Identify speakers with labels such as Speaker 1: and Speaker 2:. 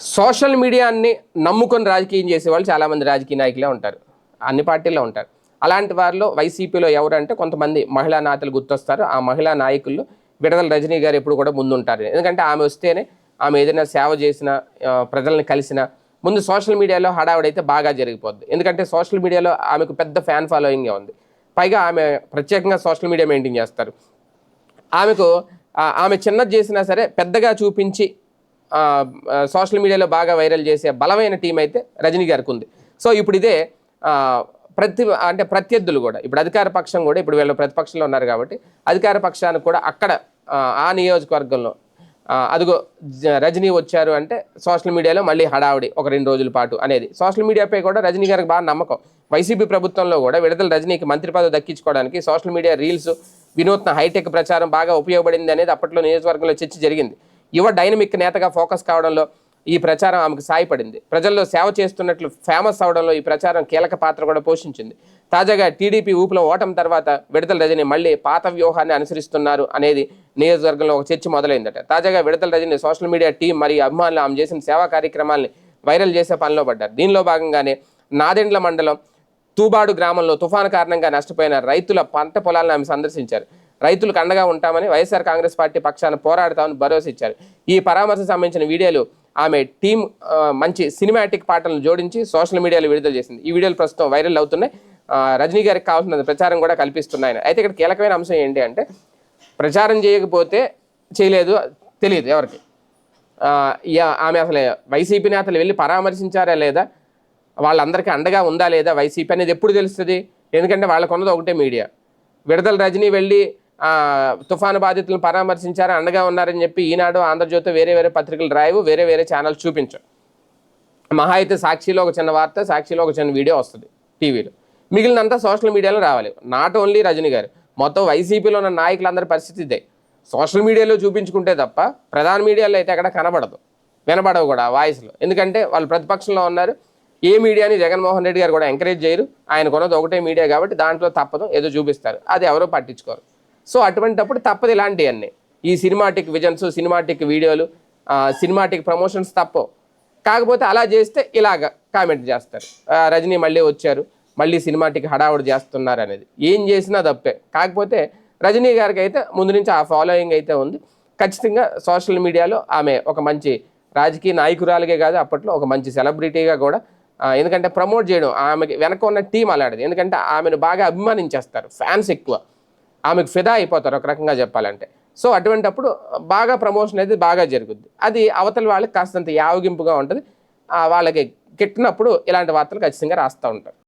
Speaker 1: Social మీడియాని నమ్ముకొని రాజకీయం చేసే వాళ్ళు చాలామంది రాజకీయ నాయకులే ఉంటారు. అన్ని పార్టీల్లో ఉంటారు. అలాంటి వారిలో వైసీపీలో ఎవరంటే కొంతమంది మహిళా నేతలు గుర్తొస్తారు. ఆ మహిళా నాయకుల్లో విడదల రజనీ గారు ఎప్పుడు కూడా ముందుంటారు. ఎందుకంటే ఆమె వస్తేనే ఆమె ఏదైనా సేవ చేసిన ప్రజల్ని కలిసిన ముందు సోషల్ మీడియాలో హడావిడైతే బాగా జరిగిపోద్ది. ఎందుకంటే సోషల్ మీడియాలో ఆమెకు పెద్ద ఫ్యాన్ ఫాలోయింగ్ ఉంది. పైగా ఆమె ప్రత్యేకంగా సోషల్ మీడియా మెయింటైన్ చేస్తారు. ఆమెకు ఆమె చిన్నది చేసినా సరే పెద్దగా చూపించి సోషల్ మీడియాలో బాగా వైరల్ చేసే బలమైన టీం అయితే రజనీ గారికి ఉంది సో ఇప్పుడు ఇదే ప్రతి అంటే ప్రత్యర్థులు కూడా ఇప్పుడు అధికార పక్షం కూడా ఇప్పుడు వీళ్ళు ప్రతిపక్షంలో ఉన్నారు కాబట్టి అధికార పక్షానికి కూడా అక్కడ ఆ, నియోజకవర్గంలో అదిగో రజనీ వచ్చారు అంటే సోషల్ మీడియాలో మళ్ళీ హడావుడి ఒక రెండు రోజుల పాటు అనేది. సోషల్ మీడియాపై కూడా రజనీ గారికి బాగా నమ్మకం. వైసీపీ ప్రభుత్వంలో కూడా విడుదల రజనీకి మంత్రి పదవి దక్కించుకోవడానికి సోషల్ మీడియా రీల్స్ వినూత్న హైటెక్ ప్రచారం బాగా ఉపయోగపడింది అనేది అప్పట్లో నియోజకవర్గంలో చర్చ జరిగింది. యువ డైనమిక్ నేతగా ఫోకస్ కావడంలో ఈ ప్రచారం ఆమెకు సాయపడింది. ప్రజల్లో సేవ చేస్తున్నట్లు ఫేమస్ అవడంలో ఈ ప్రచారం కీలక పాత్ర కూడా పోషించింది. తాజాగా టీడీపీ ఊపులో ఓటం తర్వాత విడతల రజని మళ్ళీ పాత వ్యూహాన్ని అనుసరిస్తున్నారు అనేది నియోజకవర్గంలో ఒక చర్చ మొదలైందట. తాజాగా విడతల రజని సోషల్ మీడియా టీం మరియు అభిమానులు ఆమె చేసిన సేవా కార్యక్రమాల్ని వైరల్ చేసే పనిలో పడ్డారు. దీనిలో భాగంగానే నాదెండ్ల మండలం తూబాడు గ్రామంలో తుఫాను కారణంగా నష్టపోయిన రైతుల పంట పొలాలను ఆమె సందర్శించారు. రైతులకు అండగా ఉంటామని వైఎస్ఆర్ కాంగ్రెస్ పార్టీ పక్షాన పోరాడతామని భరోసా ఇచ్చారు. ఈ పరామర్శ సంబంధించిన వీడియోలు ఆమె టీం మంచి సినిమాటిక్ పాటలను జోడించి సోషల్ మీడియాలో విడుదల చేసింది. ఈ వీడియోలు ప్రస్తుతం వైరల్ అవుతున్నాయి. రజనీ గారికి కావాల్సిన ప్రచారం కూడా కల్పిస్తున్నాయని అయితే ఇక్కడ కీలకమైన అంశం ఏంటి అంటే ప్రచారం చేయకపోతే చేయలేదు తెలియదు ఎవరికి. ఆమె అసలు వైసీపీ నేతలు వెళ్ళి పరామర్శించారా లేదా? వాళ్ళందరికీ అండగా ఉందా లేదా వైసీపీ అనేది ఎప్పుడు తెలుస్తుంది? ఎందుకంటే వాళ్ళకున్నది ఒకటే మీడియా. విడదల రజనీ వెళ్ళి తుఫాను బాధితులను పరామర్శించారు అండగా ఉన్నారని చెప్పి ఈనాడు ఆంధ్రజ్యోతి వేరే వేరే పత్రికలు రాయవు వేరే వేరే ఛానల్స్ చూపించు మహా అయితే సాక్షిలో ఒక చిన్న వార్త సాక్షిలో ఒక చిన్న వీడియో వస్తుంది టీవీలో. మిగిలినంతా సోషల్ మీడియాలో రావాలి. నాట్ ఓన్లీ రజనీ గారు. మొత్తం వైసీపీలో ఉన్న నాయకులందరి పరిస్థితి ఇదే. సోషల్ మీడియాలో చూపించుకుంటే తప్ప ప్రధాన మీడియాలో అయితే ఎక్కడ కనబడదు. వినబడవు కూడా వాయిస్లో. ఎందుకంటే వాళ్ళు ప్రతిపక్షంలో ఉన్నారు. ఏ మీడియాని జగన్మోహన్ రెడ్డి గారు కూడా ఎంకరేజ్ చేయరు. ఆయన కొన్నది ఒకటే మీడియా కాబట్టి దాంట్లో తప్పదు ఏదో చూపిస్తారు. అది ఎవరో పట్టించుకోరు. సో అటువంటిప్పుడు తప్పదు ఇలాంటివన్నీ. ఈ సినిమాటిక్ విజన్స్ సినిమాటిక్ వీడియోలు సినిమాటిక్ ప్రమోషన్స్ తప్పవు. కాకపోతే అలా చేస్తే ఇలాగ కామెంట్ చేస్తారు. రజనీ మళ్ళీ వచ్చారు మళ్ళీ సినిమాటిక్ హడావుడు చేస్తున్నారు అనేది. ఏం చేసినా తప్పే. కాకపోతే రజనీ గారికి అయితే ముందు నుంచి ఆ ఫాలోయింగ్ అయితే ఉంది. ఖచ్చితంగా సోషల్ మీడియాలో ఆమె ఒక మంచి రాజకీయ నాయకురాలుగే కాదు అప్పట్లో ఒక మంచి సెలబ్రిటీగా కూడా ఎందుకంటే ప్రమోట్ చేయడం ఆమెకి వెనక ఉన్న టీం అలాంటిది. ఎందుకంటే ఆమెను బాగా అభిమానించేస్తారు ఫ్యాన్స్ ఎక్కువ. ఆమెకు ఫిదా అయిపోతారు ఒక రకంగా చెప్పాలంటే. సో అటువంటప్పుడు బాగా ప్రమోషన్ అయితే బాగా జరుగుద్ది. అది అవతల వాళ్ళకి కాస్తంత యావగింపుగా ఉంటుంది. వాళ్ళకి కిట్టినప్పుడు ఇలాంటి వార్తలు ఖచ్చితంగా రాస్తూ ఉంటారు.